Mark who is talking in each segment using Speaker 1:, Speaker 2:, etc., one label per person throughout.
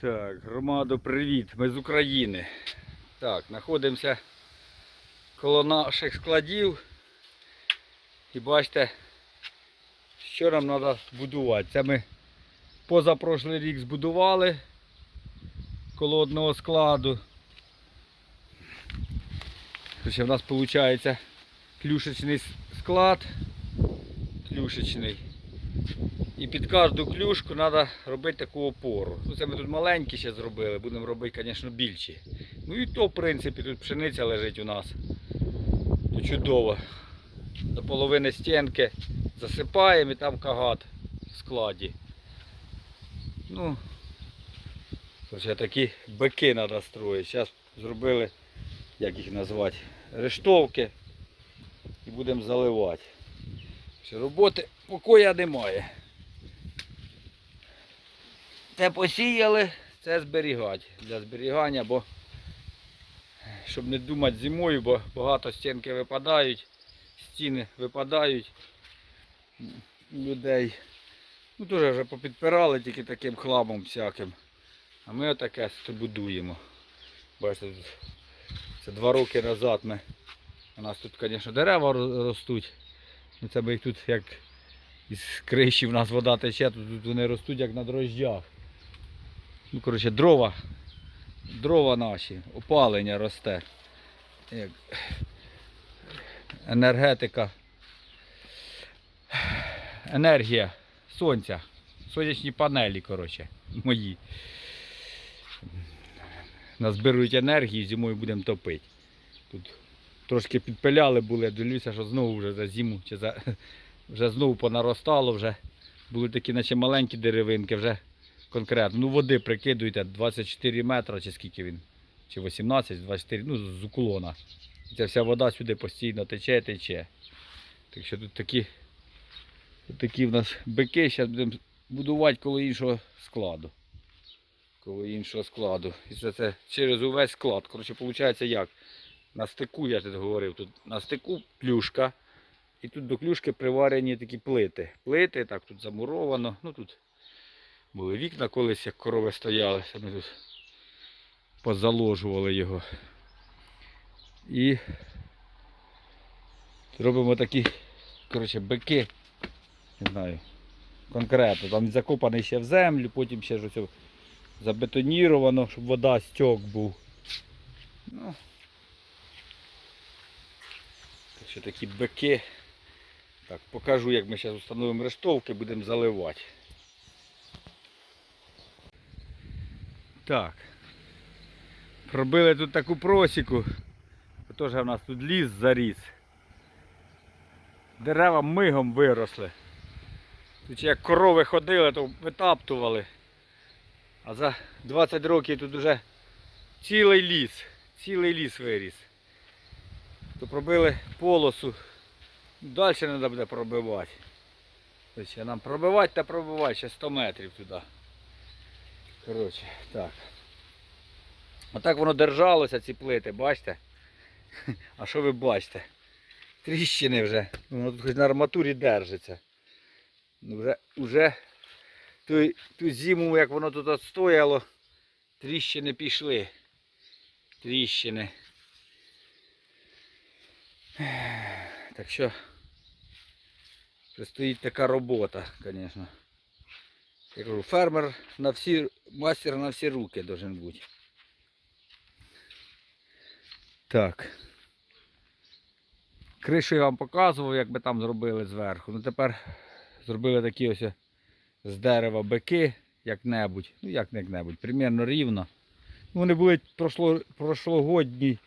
Speaker 1: Так, громадо, привіт. Ми з України. Так, знаходимося коло наших складів. І бачите, що нам треба будувати. Це ми позапрошлий рік збудували коло одного складу. Ще в нас виходить клюшечний склад. Клюшечний. І під кожну клюшку треба робити таку опору. Ну, це ми тут маленькі ще зробили, будемо робити, звісно, більші. Ну і то, в принципі, тут пшениця лежить у нас. То чудово. До половини стінки засипаємо і там кагат в складі. Ну, короче, такі бики треба строїти. Зараз зробили, як їх назвати, рештовки і будемо заливати. Роботи покоя немає. Те посіяли, це зберігати для зберігання, бо щоб не думати зимою, бо багато стінки випадають, стіни випадають людей. Ну теж вже попідпирали тільки таким хламом всяким. А ми отаке будуємо. Бачите, це два роки назад ми. У нас тут, звісно, дерева ростуть. Ну це ми їх тут як із криші в нас вода тече, тут вони ростуть як на дрожжах. Ну, коротше, дрова. Дрова наші, опалення росте. Як енергетика. Енергія сонця. Сонячні панелі, коротше, мої. Назбирують енергії, зимою будемо топити. Тут трошки підпиляли були, дивлюся, що знову вже за зиму, чи за, вже знову понаростало, вже були такі наче маленькі деревинки, вже конкретно. Ну води прикидуйте, 24 метри, чи скільки він, чи 18, 24, ну з уклона. І ця вся вода сюди постійно тече, тече. Так що тут такі, тут такі в нас бики, зараз будемо будувати коло іншого складу. Коло іншого складу. І це, це через увесь склад. Коротше, виходить як? На стику, я тут говорив, тут на стику плюшка. І тут до клюшки приварені такі плити. Плити, так тут замуровано. Ну тут були вікна колись, як корови стояли. Ми тут позаложували його. І робимо такі, коротше, бики. Не знаю, конкретно. Там закопаний ще в землю, потім ще ж забетоніровано, щоб вода стьок був. Ну, що такі бики. Так, покажу, як ми зараз встановимо рештовки, будемо заливати. Так. Пробили тут таку просіку. Теж в нас тут ліс заріс. Дерева мигом виросли. Тут як корови ходили, то витаптували. А за 20 років тут вже цілий ліс, цілий ліс виріс. То пробили полосу. Далі треба буде пробивати. Тобто нам пробивати та пробивати ще 100 метрів туди. Коротше, так. Отак воно держалося, ці плити, бачите? А що ви бачите? Тріщини вже. Воно тут хоч на арматурі держиться. Ну вже, вже ту, ту зиму, як воно тут отстояло, тріщини пішли. Тріщини. Так що предстоїть така робота, звісно. Я кажу, фермер на всі, мастер на всі руки должен бути. Так. Кришу я вам показував, як би там зробили зверху. Ну тепер зробили такі ось з дерева бики, як-небудь. Ну як як-небудь, примерно рівно. Ну, Вони були прошло, прошлогодні.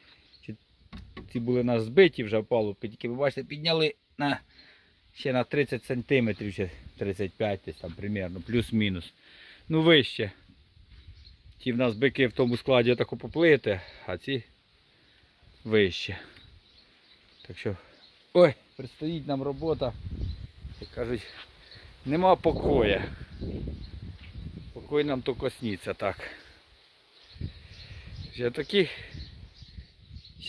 Speaker 1: Ці були у нас збиті вже опалубки, тільки ви бачите, підняли на, ще на 30 сантиметрів, чи 35 десь там примерно, плюс-мінус. Ну вище. Ті в нас бики в тому складі отако поплити, а ці вище. Так що, ой, предстоїть нам робота. Як кажуть, нема покоя. Покой нам то сниться так. Ще такі.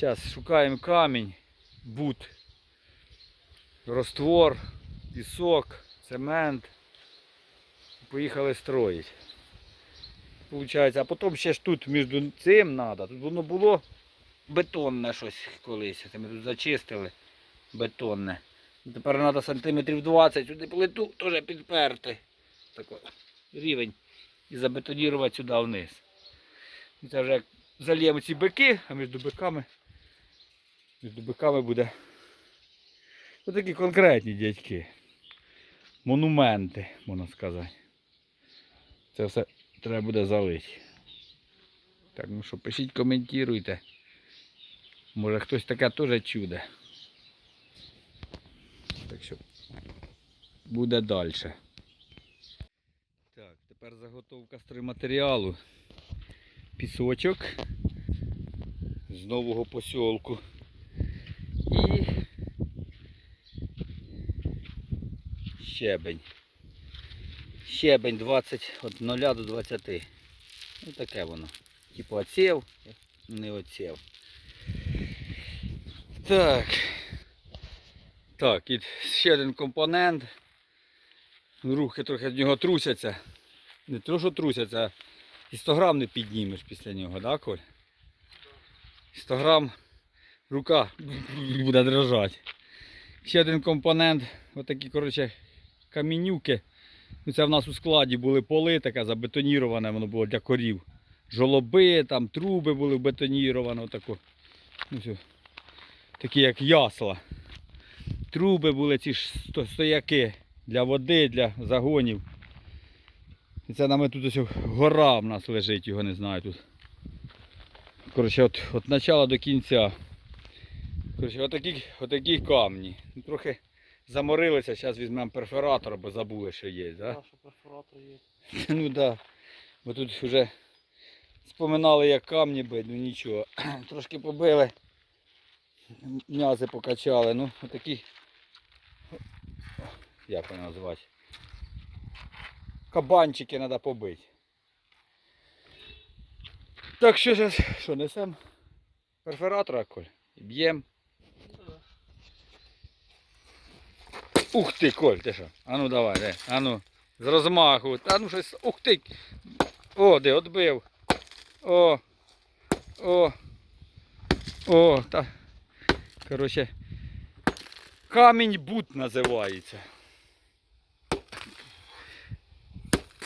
Speaker 1: Зараз шукаємо камінь, бут, роствор, пісок, цемент. Поїхали строїть. виходить. А потім ще ж тут між цим треба. Тут воно було бетонне щось колись. Це ми тут зачистили. Бетонне. Тепер треба сантиметрів 20 сюди плиту теж підперти. Тако, рівень. І забетонірувати сюди вниз. Це вже як зальємо ці бики, а між биками, між буде Ось такі конкретні дядьки. Монументи, можна сказати. Це все треба буде залити. Так, ну що, пишіть, коментуйте. Може хтось таке теж чуде. Так що буде далі. Так, тепер заготовка стройматеріалу. Пісочок з нового посілку. І щебень. Щебень 20 від 0 до 20. Ну таке воно. Типу оців, не оців. Так. Так, і ще один компонент. Рухи трохи від нього трусяться. Не то, що трусяться, і 100 грам не піднімеш після нього, да, Коль? 100 грам рука буде дрожати. Ще один компонент, отакі, коротше, камінюки. Ну, це в нас у складі були поли, таке забетоніроване, воно було для корів. Жолоби, там труби були бетоніровані, отако. Ну. Такі як ясла. Труби були ці ж стояки для води, для загонів. І це нами тут ось гора в нас лежить, його не знаю тут. Коротше, от, от начала до кінця. Коротше, отакі, отакі камні. Ну, Трохи заморилися, зараз візьмемо перфоратор, бо забули, що є. Да?
Speaker 2: Наша перфоратор є.
Speaker 1: Ну так. Да. Бо тут вже споминали, як камні бить, ну нічого. Трошки побили. М'язи покачали. Ну, отакі. Як вони називати? Кабанчики треба побити. Так що зараз, що несемо? Перфоратора, Коль? І б'ємо. Ух ти, Коль, ти що? А ну давай, де. А ну. З розмаху. А ну щось. Ух ти. О, де, отбив. О. О. О, та. Короче. Камінь бут називається.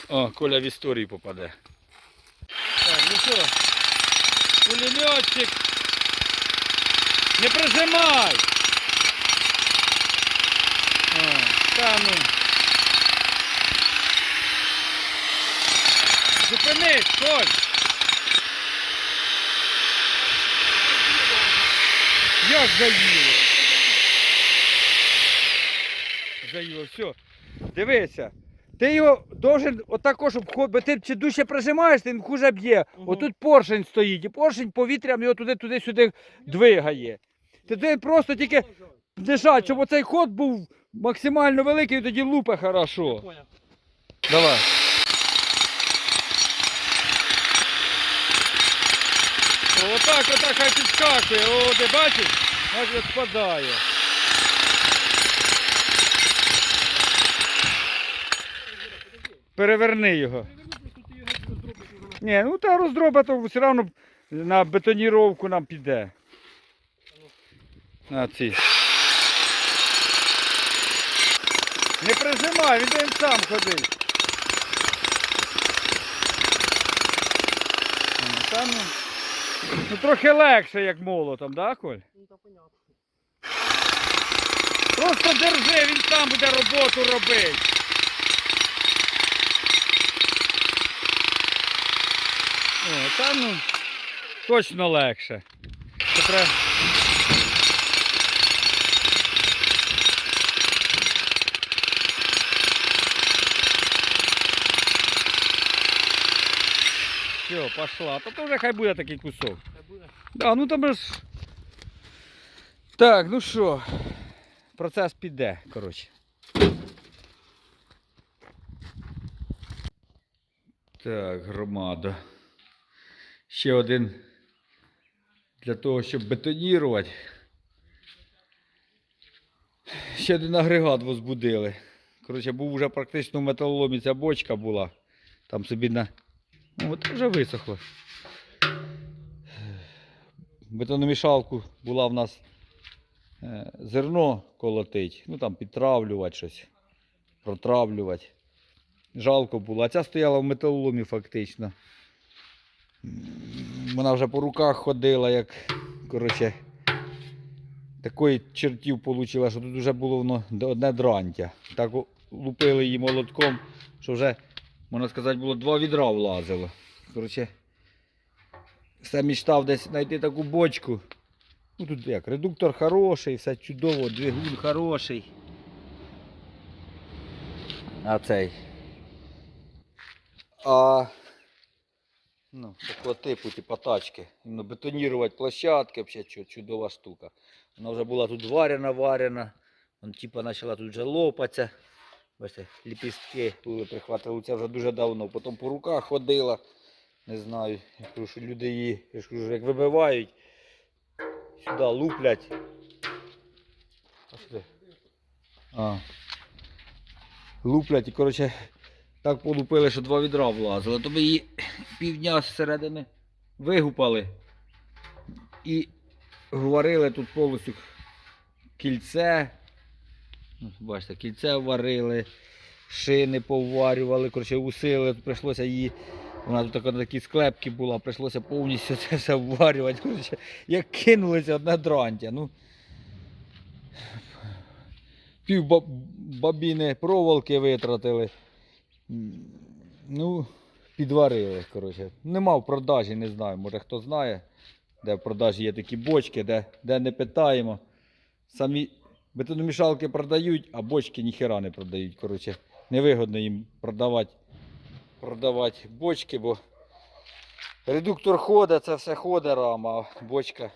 Speaker 1: О, Коля в історію попаде. Так, ну що? Пулеметчик. Не прижимай! О, та ну. Зупинись, Коль! Як заїло? Заїло, все. Дивися. Ти його должен отако, щоб хо- бо ти чи дужче прижимаєш, тим хуже б'є.
Speaker 2: Мгм.
Speaker 1: Отут поршень стоїть, і поршень повітрям його туди-туди-сюди двигає. Ти, ти просто тільки дишать, щоб оцей ход був максимально великий, тоді лупе хорошо.
Speaker 2: Поняв.
Speaker 1: Давай. Отак, отак хай підскакує. О, ти бачиш? Аж от спадає. Переверни його. Ні, ну та роздроба то все одно на бетоніровку нам піде. На ці. Не прижимай, він сам ходить. Ну, Та ну, трохи легше, як молотом, да, Коль?
Speaker 2: Ну.
Speaker 1: Просто держи, він сам буде роботу робити. О, та ну, точно легше. Це треба... Все, пошла. Та то вже хай буде такий кусок.
Speaker 2: Хай буде.
Speaker 1: Да, ну там ж. Так, ну що, процес піде, коротше. Так, громада. Ще один для того, щоб бетонірувати. Ще один агрегат возбудили. Коротше, був вже практично в металоломі ця бочка була. Там собі на От вже висохло. Бетономішалку була в нас е, зерно колотить, ну там підтравлювати щось, протравлювати. Жалко було. А ця стояла в металоломі фактично. Вона вже по руках ходила, як коротше, такої чертів получила, що тут вже було воно одне дрантя. Так лупили її молотком, що вже, можна сказати, було два відра влазило. Коротше, все мечтав десь знайти таку бочку. Ну тут як, редуктор хороший, все чудово, двигун хороший. А цей. А ну, такого типу, типу тачки. Іменно бетонірувати площадки, взагалі чу- чудова штука. Вона вже була тут варена, варена. Вон, типу, почала тут вже лопатися. Бачите, ліпістки були прихватили. Це вже дуже давно. Потім по руках ходила. Не знаю. Я кажу, що люди її, я ж кажу, як вибивають, сюди луплять. А сюди. А. Луплять і, коротше, так полупили, що два відра влазили. То ми її півдня зсередини вигупали і варили тут повністю кільце. Бачите, кільце варили, шини поварювали, коротше, усили, прийшлося її. Вона тут така на такій склепці була, прийшлося повністю це все вварювати. Коротше, як кинулися одне дрантя. Ну, пів бабіни проволоки витратили. Ну, підварили, коротше. Нема в продажі, не знаю. Може хто знає, де в продажі є такі бочки, де, де не питаємо. Самі бетономішалки продають, а бочки ніхера не продають. Коротше, невигодно їм продавати, продавати бочки, бо редуктор ходить, це все ходить рама, а бочка.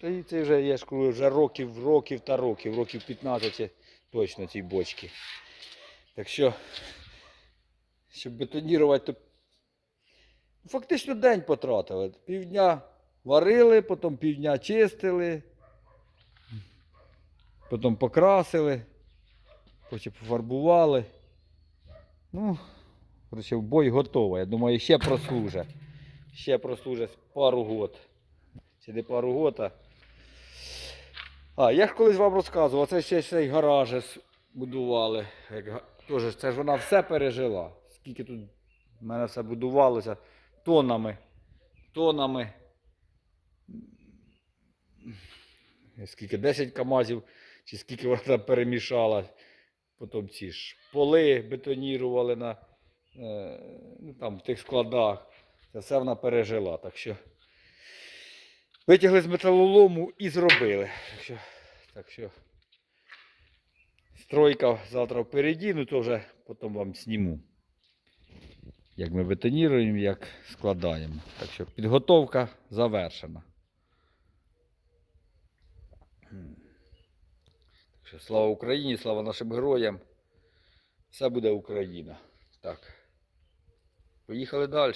Speaker 1: Та це вже, я ж кажу, вже років, років та років, років 15 точно цій бочки. Так що, щоб бетонірувати, то фактично день потратили. Півдня варили, потім півдня чистили, потім покрасили, потім пофарбували. Ну, коротше, бой готово. Я думаю, ще прослужить. Ще прослужить пару год. Чи не пару год, а. А, я ж колись вам розказував, це ще цей гараж будували. Як, га- це ж вона все пережила. Скільки тут в мене все будувалося тоннами. Тоннами. Скільки? 10 камазів, чи скільки вона там перемішала. Потім ці ж поли бетонірували на, е, ну, там, в тих складах. Це все вона пережила. Так що витягли з металолому і зробили. Так що, так що стройка завтра впереді, ну то вже потім вам зніму. Як ми бетоніруємо, як складаємо. Так що підготовка завершена. Так слава Україні, слава нашим героям. Все буде Україна. Так. Поїхали далі.